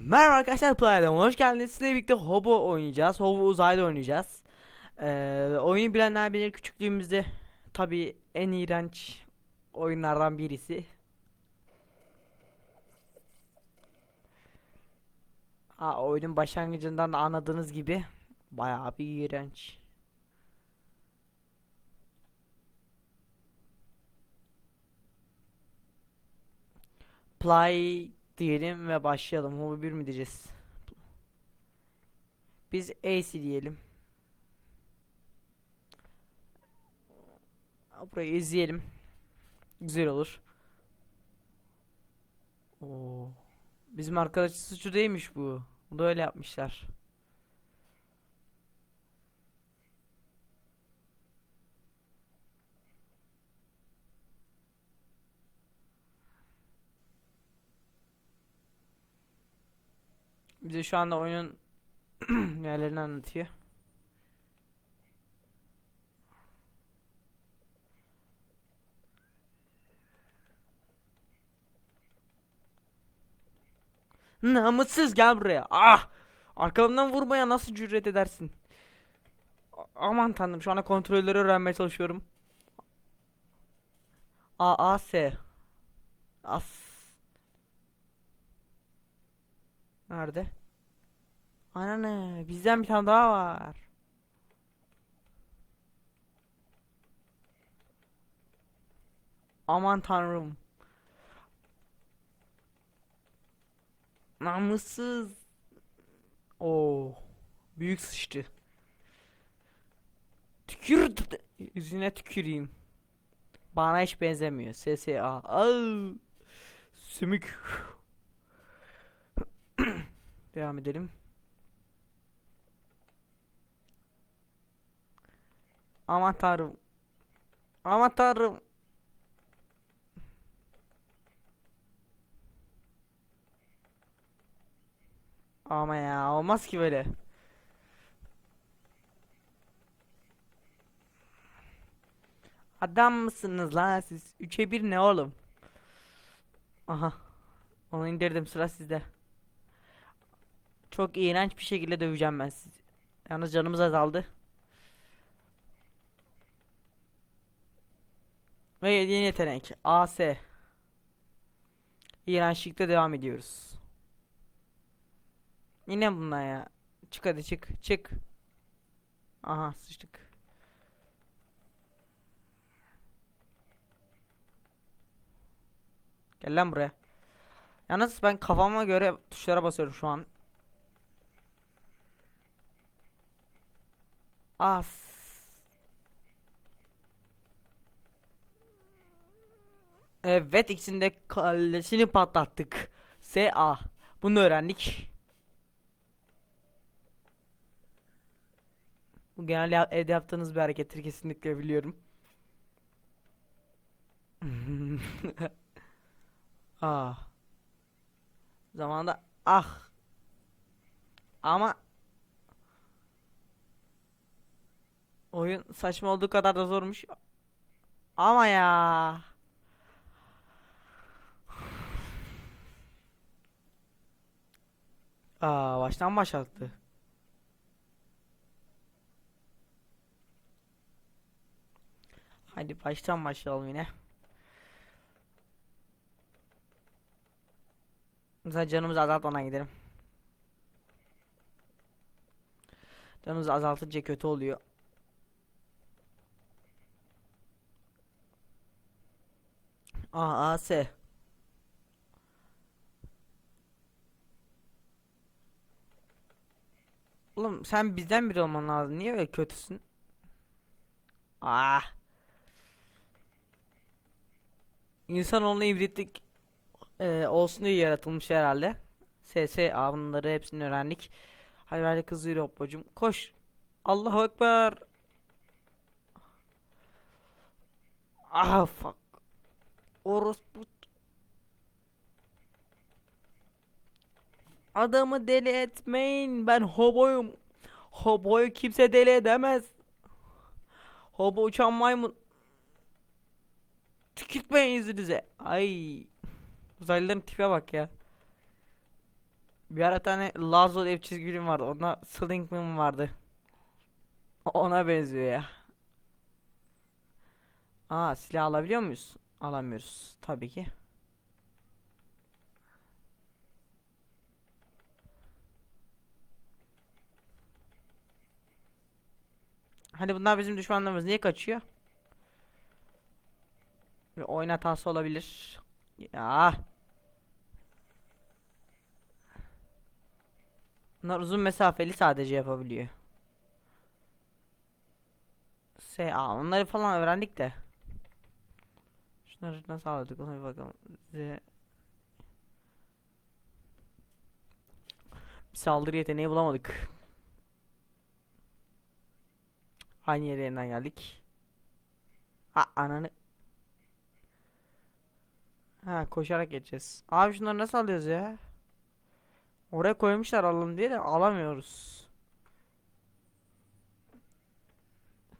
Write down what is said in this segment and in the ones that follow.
Merhaba arkadaşlar Play'den hoş geldiniz. Sizle birlikte Hobo oynayacağız. Hobo uzayda oynayacağız. Ee, oyunu bilenler bilir küçüklüğümüzde tabi en iğrenç oyunlardan birisi. Ha, oyunun başlangıcından da anladığınız gibi bayağı bir iğrenç. Play diyelim ve başlayalım. Hobo 1 mi diyeceğiz? Biz AC diyelim. Burayı izleyelim. Güzel olur. Oo. Bizim arkadaş suçu değilmiş bu. Bu da öyle yapmışlar. Bize şu anda oyunun yerlerini anlatıyor. Namussuz gel buraya. Ah! Arkamdan vurmaya nasıl cüret edersin? A- Aman tanrım şu anda kontrolleri öğrenmeye çalışıyorum. A A S. As. Nerede? Ana ne? Bizden bir tane daha var. Aman tanrım. Namussuz. Oo. Büyük sıçtı. Tükür yüzüne tüküreyim. Bana hiç benzemiyor. SSA. Au. Sümük. Devam edelim. Aman tanrım. Aman tanrım. Ama ya olmaz ki böyle. Adam mısınız lan siz? 3'e 1 ne oğlum? Aha. Onu indirdim sıra sizde. Çok iğrenç bir şekilde döveceğim ben sizi. Yalnız canımız azaldı. Ve yeni yetenek AS. İğrençlikte devam ediyoruz. Yine bunlar ya. Çık hadi çık. Çık. Aha sıçtık. Gel lan buraya. Yalnız ben kafama göre tuşlara basıyorum şu an. As. Evet ikisinde kalesini patlattık. SA. Bunu öğrendik. Bu genel evde yaptığınız bir harekettir kesinlikle biliyorum. Ah. Zamanında ah. Ama oyun saçma olduğu kadar da zormuş. Ama ya. Aa, baştan başlattı. Hadi baştan başlayalım yine. Mesela canımızı azaltmadan gidelim. Canımızı azaltınca kötü oluyor. A A S. Oğlum sen bizden biri olman lazım. Niye öyle kötüsün? Ah. İnsanoğluna ibretlik e, olsun diye yaratılmış herhalde. SS bunları hepsini öğrendik. Hadi kızıyor hoppacım. Koş. Allahu Ekber. Ah fuck. Orospu. Adamı deli etmeyin. Ben hoboyum. Hoboyu kimse deli edemez. Hobo uçan maymun. Tükürtmeyin yüzünüze. Ay. Uzaylıların tipe bak ya. Bir ara tane Lazo bir çizgi film vardı. Onda Slinkman vardı. Ona benziyor ya. Aa silah alabiliyor muyuz? Alamıyoruz. Tabii ki. Hani bunlar bizim düşmanlarımız niye kaçıyor? Bir oyun hatası olabilir. Ya. Bunlar uzun mesafeli sadece yapabiliyor. S A onları falan öğrendik de. Şunları nasıl aldık ona bir bakalım. Z Bir saldırı yeteneği bulamadık. Aynı yere yeniden geldik. Ha ananı. Ha koşarak geçeceğiz. Abi şunları nasıl alıyoruz ya? Oraya koymuşlar alalım diye de alamıyoruz.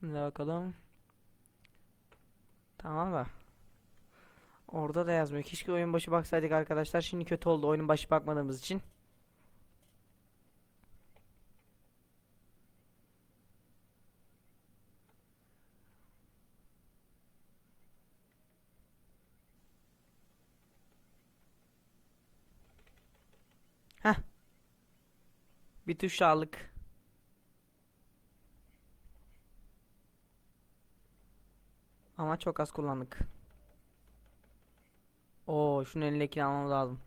Şimdi bakalım. Tamam da. Orada da yazmıyor. Keşke oyun başı baksaydık arkadaşlar. Şimdi kötü oldu oyunun başı bakmadığımız için. Heh. Bir tuş aldık. Ama çok az kullandık. Oo, şunun elindekini almamız lazım.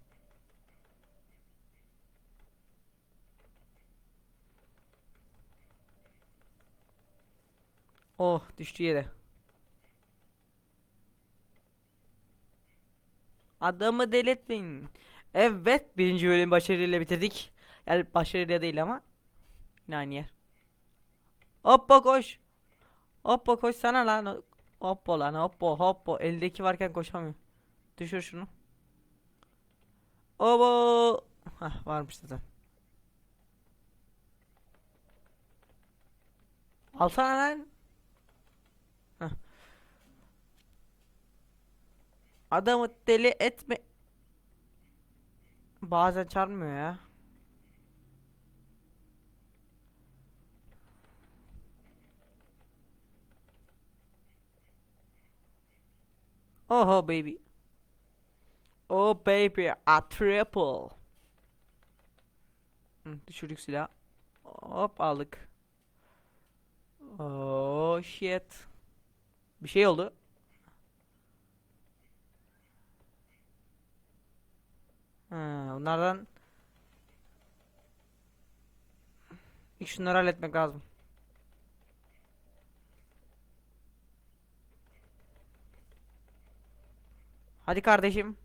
Oh, düştü yere. Adamı delirtmeyin. Evet, birinci bölüm başarıyla bitirdik. Yani başarıyla değil ama aynı yer. Hoppa koş. Hoppa koş sana lan. Hoppa lan hoppa hoppa. Eldeki varken koşamıyor. Düşür şunu. Obo. Hah varmış zaten. Alsana lan. Hah. Adamı deli etme. Bazen çarpmıyor ya. Oh baby. Oh baby, a triple. Hı, düşürdük silah. Hop aldık. Oh shit. Bir şey oldu. Ha, bunlardan İlk şunları halletmek lazım. Hadi kardeşim.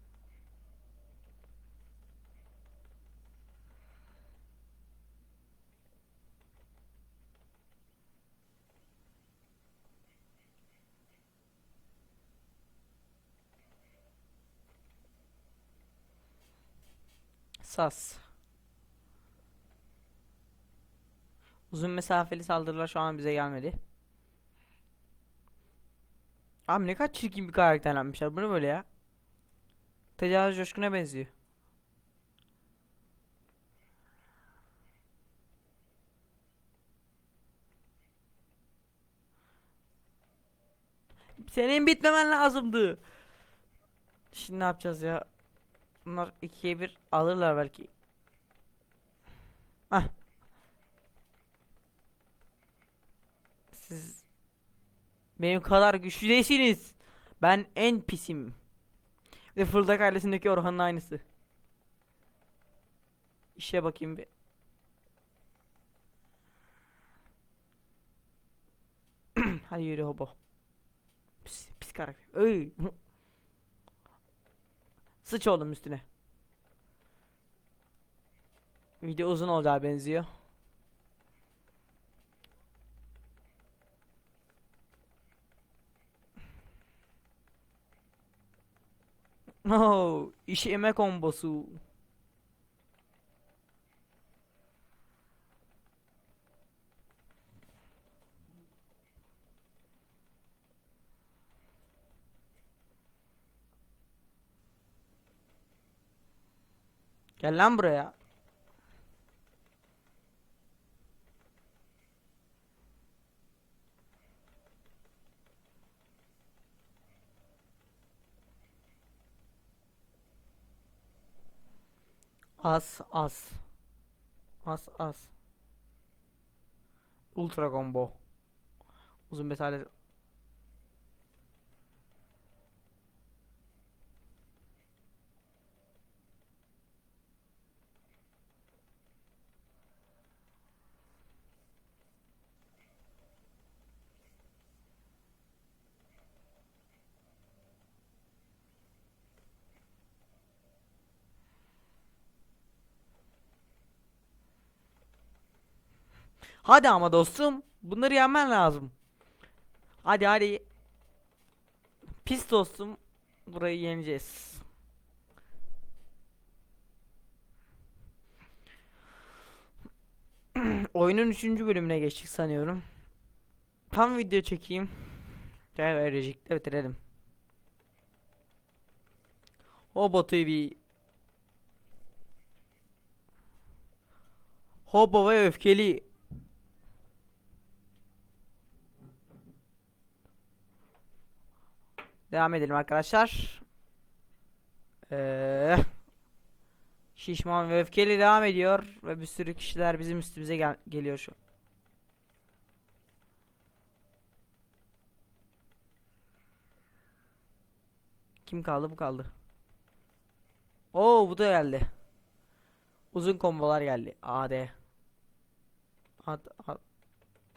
Sas. Uzun mesafeli saldırılar şu an bize gelmedi. Abi ne kadar çirkin bir karakterlenmişler. Bu ne böyle ya? Tecavüz coşkuna benziyor. Senin bitmemen lazımdı. Şimdi ne yapacağız ya? Bunlar ikiye bir alırlar belki. Hah. Siz benim kadar güçlü değilsiniz. Ben en pisim. Ve Fırıldak ailesindeki Orhan'ın aynısı. İşe bakayım bir. Hadi yürü hobo. Pis, pis karakter. Öy. Sıç oğlum üstüne. Video uzun olacağı benziyor. Oh, işeme kombosu. Gel lan buraya. As as. As as. Ultra combo. Uzun mesafe Hadi ama dostum. Bunları yenmen lazım. Hadi hadi. Pis dostum. Burayı yeneceğiz. Oyunun 3. bölümüne geçtik sanıyorum. Tam video çekeyim. Gel verecek. bitirelim. Hobo TV. Hobo ve öfkeli. Devam edelim arkadaşlar. Ee, şişman ve öfkeli devam ediyor ve bir sürü kişiler bizim üstümüze gel geliyor şu. Kim kaldı? Bu kaldı. Oo bu da geldi. Uzun kombolar geldi. AD. AD AD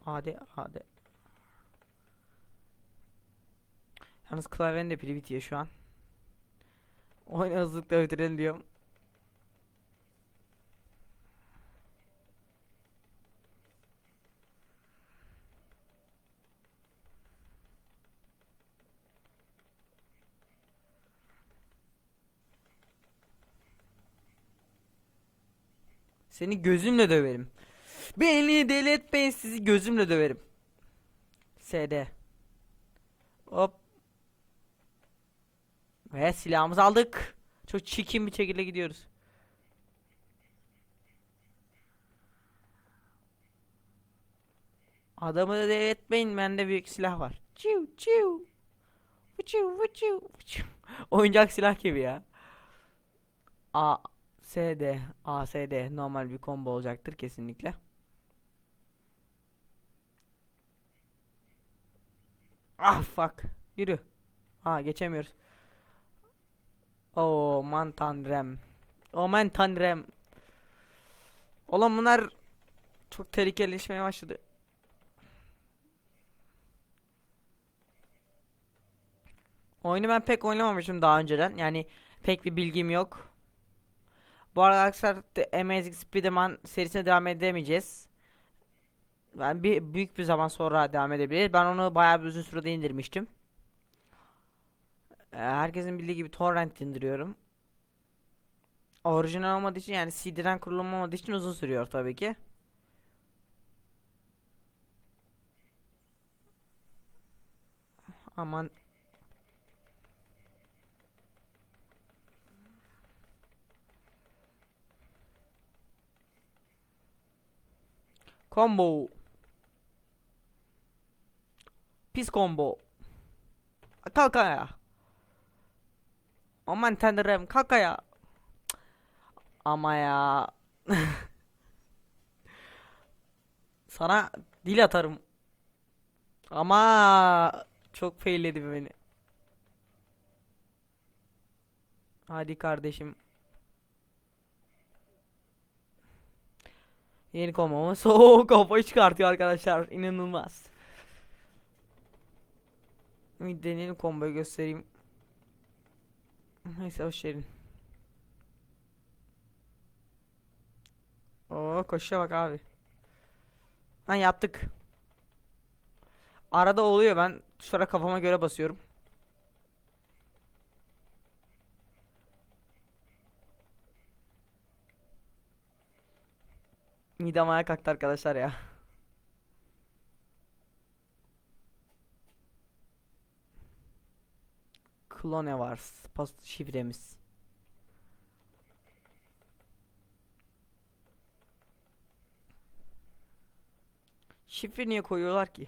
AD AD. Yalnız klavyenin de pili bitiyor şu an. Oyunu hızlıkla bitirelim diyorum. Seni gözümle döverim. Beni deli etmeyin sizi gözümle döverim. SD. Hop. Ve silahımızı aldık. Çok çirkin bir şekilde gidiyoruz. Adamı da etmeyin. Bende büyük silah var. Çiu çiu. Fıçıu fıçıu fıçıu. Oyuncak silah gibi ya. A S D A S D normal bir combo olacaktır kesinlikle. Ah fuck. Yürü. Ha geçemiyoruz. Aman tanrım. Aman tanrım. Oğlum bunlar çok tehlikelileşmeye başladı. Oyunu ben pek oynamamışım daha önceden. Yani pek bir bilgim yok. Bu arada arkadaşlar The Amazing Spider-Man serisine devam edemeyeceğiz. Ben bir büyük bir zaman sonra devam edebilir. Ben onu bayağı bir uzun sürede indirmiştim. Ee, Herkesin bildiği gibi torrent indiriyorum. Orijinal olmadığı için yani CD'den kurulum olmadığı için uzun sürüyor tabii ki. Aman Combo. Pis combo. Kalk ayağa. Aman tanrım kalk ayağa. Cık. Ama ya. Sana dil atarım. Ama çok failledi beni. Hadi kardeşim. Yeni kombomuz. Soğuk kafayı çıkartıyor arkadaşlar. İnanılmaz. Deneyelim komboyu göstereyim. Neyse hoş geldin. Oo koşuya bak abi. Ha yaptık. Arada oluyor ben tuşlara kafama göre basıyorum. Midem ayağa kalktı arkadaşlar ya. Klone var. Pas şifremiz. Şifre niye koyuyorlar ki?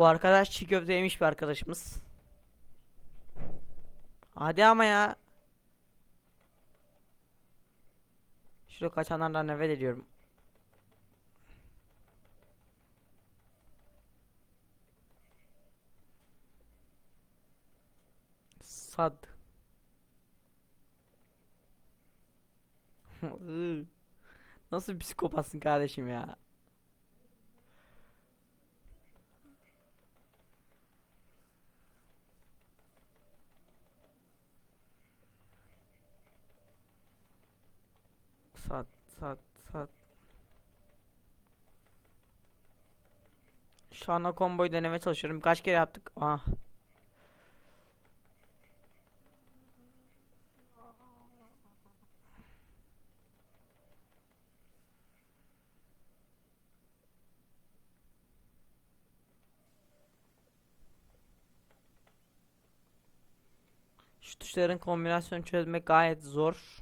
Bu arkadaş çiğ köfte yemiş bir arkadaşımız. Hadi ama ya. Şurada kaçanlardan nefret ediyorum. Sad. Nasıl psikopatsın kardeşim ya? Sat, sat, sat. Şu anda komboyu denemeye çalışıyorum. Kaç kere yaptık? Ah. Şu tuşların kombinasyonu çözmek gayet zor.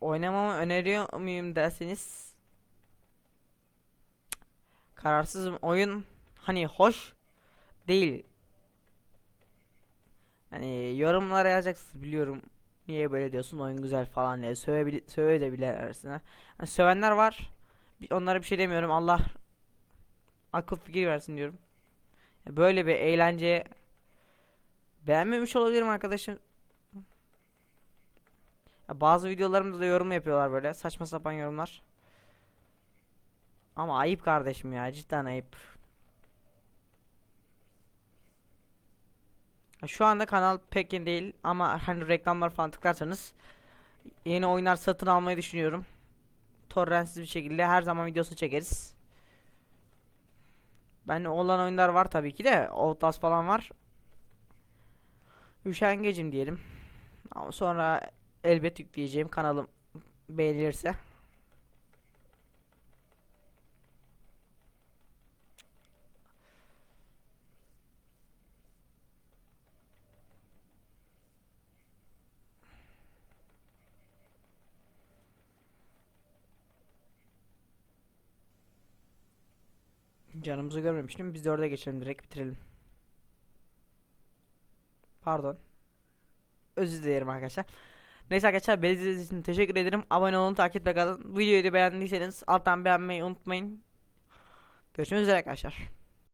Oynamamı öneriyor muyum derseniz kararsızım. Oyun hani hoş değil. Hani yorumlara yazacaksınız biliyorum. Niye böyle diyorsun oyun güzel falan diye sövebil sövebilirsin. ha. Hani sövenler var. Onlara bir şey demiyorum. Allah akıl fikir versin diyorum. Böyle bir eğlence beğenmemiş olabilirim arkadaşım. Ya bazı videolarımda da yorum yapıyorlar böyle saçma sapan yorumlar. Ama ayıp kardeşim ya cidden ayıp. Şu anda kanal pek iyi değil ama hani reklamlar falan tıklarsanız yeni oyunlar satın almayı düşünüyorum. Torrentsiz bir şekilde her zaman videosu çekeriz. Ben olan oyunlar var tabii ki de Outlast falan var. Üşengecim diyelim. Ama sonra elbet yükleyeceğim kanalım beğenilirse. Canımızı görmemiştim. Biz de orada geçelim direkt bitirelim. Pardon. Özür dilerim arkadaşlar. Neyse arkadaşlar beni izlediğiniz için teşekkür ederim. Abone olun, takipte kalın. Videoyu beğendiyseniz alttan beğenmeyi unutmayın. Görüşmek üzere arkadaşlar.